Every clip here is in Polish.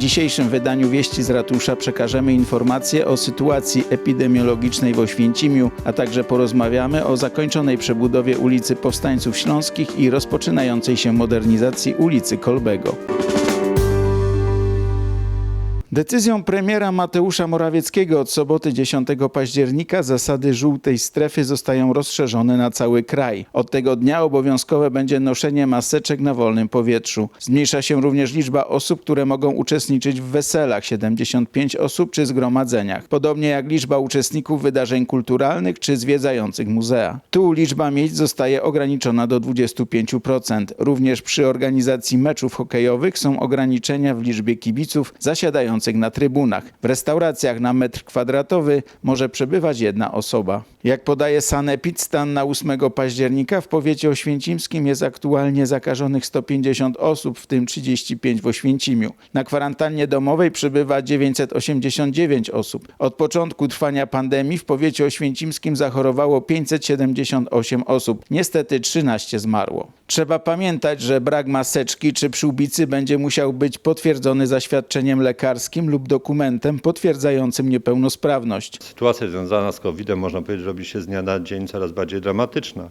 dzisiejszym wydaniu Wieści z Ratusza przekażemy informacje o sytuacji epidemiologicznej w Oświęcimiu, a także porozmawiamy o zakończonej przebudowie ulicy Powstańców Śląskich i rozpoczynającej się modernizacji ulicy Kolbego. Decyzją premiera Mateusza Morawieckiego od soboty 10 października zasady żółtej strefy zostają rozszerzone na cały kraj. Od tego dnia obowiązkowe będzie noszenie maseczek na wolnym powietrzu. Zmniejsza się również liczba osób, które mogą uczestniczyć w weselach 75 osób czy zgromadzeniach. Podobnie jak liczba uczestników wydarzeń kulturalnych czy zwiedzających muzea. Tu liczba miejsc zostaje ograniczona do 25%. Również przy organizacji meczów hokejowych są ograniczenia w liczbie kibiców zasiadających na trybunach. W restauracjach na metr kwadratowy może przebywać jedna osoba. Jak podaje Sanepid, stan na 8 października w powiecie oświęcimskim jest aktualnie zakażonych 150 osób, w tym 35 w Oświęcimiu. Na kwarantannie domowej przebywa 989 osób. Od początku trwania pandemii w powiecie oświęcimskim zachorowało 578 osób. Niestety 13 zmarło. Trzeba pamiętać, że brak maseczki czy przyłbicy będzie musiał być potwierdzony zaświadczeniem lekarskim lub dokumentem potwierdzającym niepełnosprawność. Sytuacja związana z COVID-em, można powiedzieć, robi się z dnia na dzień coraz bardziej dramatyczna.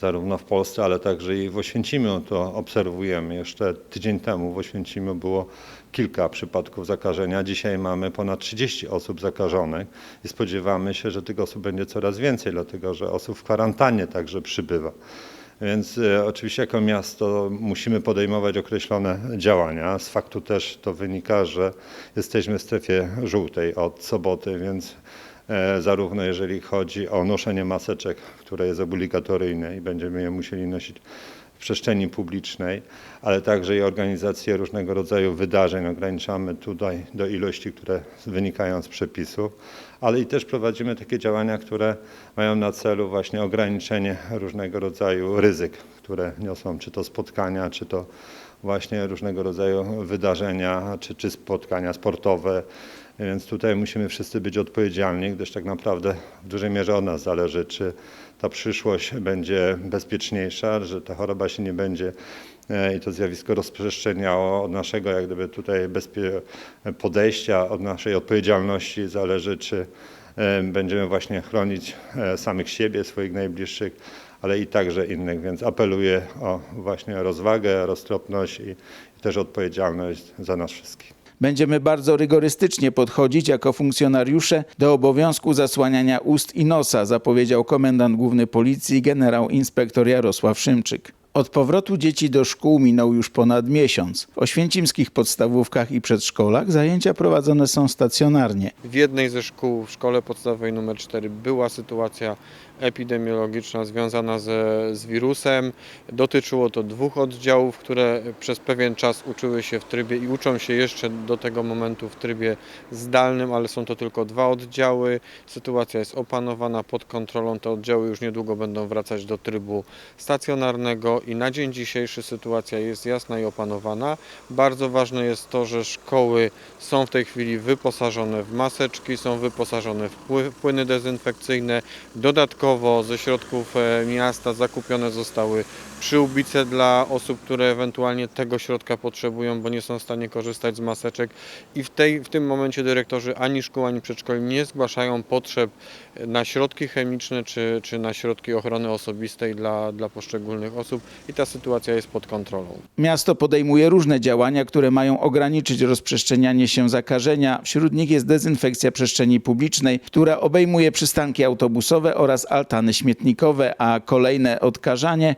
Zarówno w Polsce, ale także i w Oświęcimiu to obserwujemy. Jeszcze tydzień temu w Oświęcimiu było kilka przypadków zakażenia. Dzisiaj mamy ponad 30 osób zakażonych i spodziewamy się, że tych osób będzie coraz więcej, dlatego że osób w kwarantannie także przybywa. Więc e, oczywiście jako miasto musimy podejmować określone działania. Z faktu też to wynika, że jesteśmy w strefie żółtej od soboty, więc e, zarówno jeżeli chodzi o noszenie maseczek, które jest obligatoryjne i będziemy je musieli nosić przestrzeni publicznej, ale także i organizację różnego rodzaju wydarzeń. Ograniczamy tutaj do ilości, które wynikają z przepisów, ale i też prowadzimy takie działania, które mają na celu właśnie ograniczenie różnego rodzaju ryzyk, które niosą czy to spotkania, czy to właśnie różnego rodzaju wydarzenia, czy, czy spotkania sportowe. Więc tutaj musimy wszyscy być odpowiedzialni, gdyż tak naprawdę w dużej mierze od nas zależy, czy ta przyszłość będzie bezpieczniejsza, że ta choroba się nie będzie e, i to zjawisko rozprzestrzeniało. Od naszego jak gdyby tutaj podejścia, od naszej odpowiedzialności zależy, czy e, będziemy właśnie chronić e, samych siebie, swoich najbliższych, ale i także innych. Więc apeluję o właśnie rozwagę, roztropność i, i też odpowiedzialność za nas wszystkich. Będziemy bardzo rygorystycznie podchodzić jako funkcjonariusze do obowiązku zasłaniania ust i nosa, zapowiedział komendant główny policji generał inspektor Jarosław Szymczyk. Od powrotu dzieci do szkół minął już ponad miesiąc. W oświęcimskich podstawówkach i przedszkolach zajęcia prowadzone są stacjonarnie. W jednej ze szkół, w szkole podstawowej nr 4, była sytuacja epidemiologiczna związana ze, z wirusem. Dotyczyło to dwóch oddziałów, które przez pewien czas uczyły się w trybie i uczą się jeszcze do tego momentu w trybie zdalnym, ale są to tylko dwa oddziały. Sytuacja jest opanowana pod kontrolą. Te oddziały już niedługo będą wracać do trybu stacjonarnego i na dzień dzisiejszy sytuacja jest jasna i opanowana. Bardzo ważne jest to, że szkoły są w tej chwili wyposażone w maseczki, są wyposażone w pły- płyny dezynfekcyjne. Dodatkowo ze środków e, miasta zakupione zostały przyłbice dla osób, które ewentualnie tego środka potrzebują, bo nie są w stanie korzystać z maseczek. I w, tej, w tym momencie dyrektorzy ani szkół, ani przedszkoli nie zgłaszają potrzeb na środki chemiczne czy, czy na środki ochrony osobistej dla, dla poszczególnych osób i ta sytuacja jest pod kontrolą. Miasto podejmuje różne działania, które mają ograniczyć rozprzestrzenianie się zakażenia. Wśród nich jest dezynfekcja przestrzeni publicznej, która obejmuje przystanki autobusowe oraz altany śmietnikowe, a kolejne odkażanie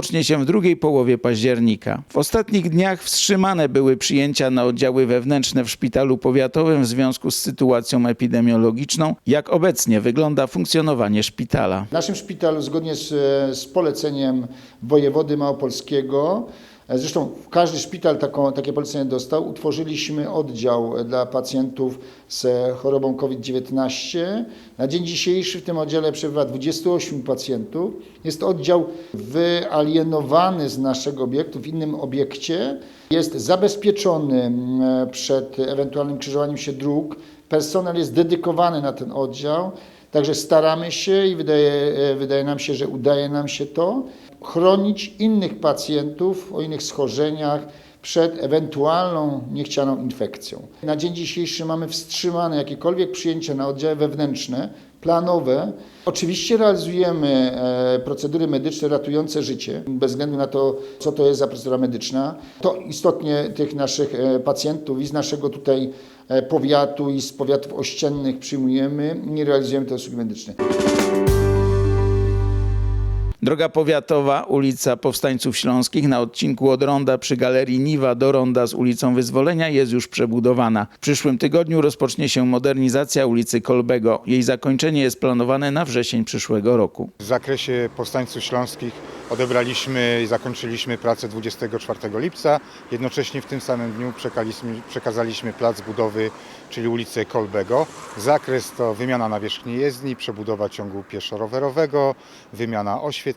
rozpocznie się w drugiej połowie października. W ostatnich dniach wstrzymane były przyjęcia na oddziały wewnętrzne w szpitalu powiatowym w związku z sytuacją epidemiologiczną. Jak obecnie wygląda funkcjonowanie szpitala? W naszym szpitalu, zgodnie z, z poleceniem wojewody małopolskiego, e, zresztą każdy szpital taką, takie polecenie dostał, utworzyliśmy oddział dla pacjentów z chorobą COVID-19. Na dzień dzisiejszy w tym oddziale przebywa 28 pacjentów. Jest oddział wyalienowany z naszego obiektu w innym obiekcie. Jest zabezpieczony mm, przed ewentualnym krzyżowaniem się dróg. Personel jest dedykowany na ten oddział. Także staramy się i wydaje, e, wydaje nam się, że udaje nam się to, chronić innych pacjentów o innych schorzeniach przed ewentualną niechcianą infekcją. Na dzień dzisiejszy mamy wstrzymane jakiekolwiek przyjęcia na oddziały wewnętrzne, planowe. Oczywiście realizujemy e, procedury medyczne ratujące życie, bez względu na to, co to jest za procedura medyczna. To istotnie tych naszych e, pacjentów i z naszego tutaj e, powiatu i z powiatów ościennych przyjmujemy i realizujemy te usługi medyczne. Droga powiatowa, ulica Powstańców Śląskich na odcinku od ronda przy Galerii Niwa do ronda z ulicą Wyzwolenia jest już przebudowana. W przyszłym tygodniu rozpocznie się modernizacja ulicy Kolbego. Jej zakończenie jest planowane na wrzesień przyszłego roku. W zakresie powstańców śląskich odebraliśmy i zakończyliśmy pracę 24 lipca. Jednocześnie w tym samym dniu przekazaliśmy, plac budowy, czyli ulicę Kolbego. Zakres to wymiana nawierzchni jezdni, przebudowa ciągu pieszo-rowerowego, wymiana oświetlenia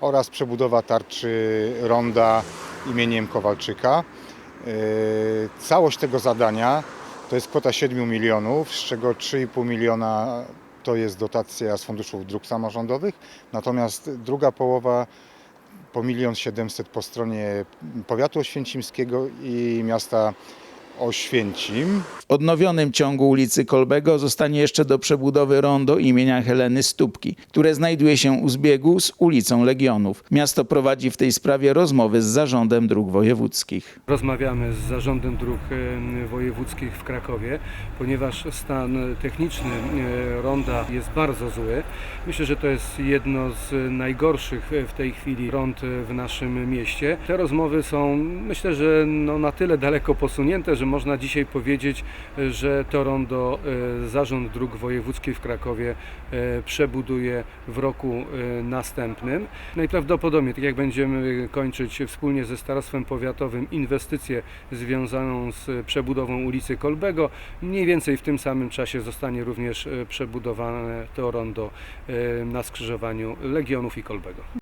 oraz przebudowa tarczy ronda imieniem Kowalczyka. Yy, Całość tego zadania to jest kwota 7 milionów, z czego 3,5 miliona to jest dotacja z funduszów dróg samorządowych, natomiast druga połowa po 1 700 po stronie powiatu oświęcimskiego i miasta Oświęcim. W odnowionym ciągu ulicy Kolbego zostanie jeszcze do przebudowy rondo imienia Heleny Stópki, które znajduje się u zbiegu z ulicą Legionów. Miasto prowadzi w tej sprawie rozmowy z zarządem dróg wojewódzkich. Rozmawiamy z Zarządem Dróg Wojewódzkich w Krakowie, ponieważ stan techniczny ronda jest bardzo zły. Myślę, że to jest jedno z najgorszych w tej chwili rond w naszym mieście. Te rozmowy są, myślę, że no na tyle daleko posunięte, że można dzisiaj powiedzieć, e, że to rondo e, Zarząd Dróg Wojewódzkich w Krakowie e, przebuduje w roku następnym. Najprawdopodobniej, tak jak będziemy kończyć wspólnie ze Starostwem Powiatowym inwestycję związaną z przebudową ulicy Kolbego, mniej więcej w tym samym czasie zostanie również przebudowane to rondo na skrzyżowaniu Legionów i Kolbego.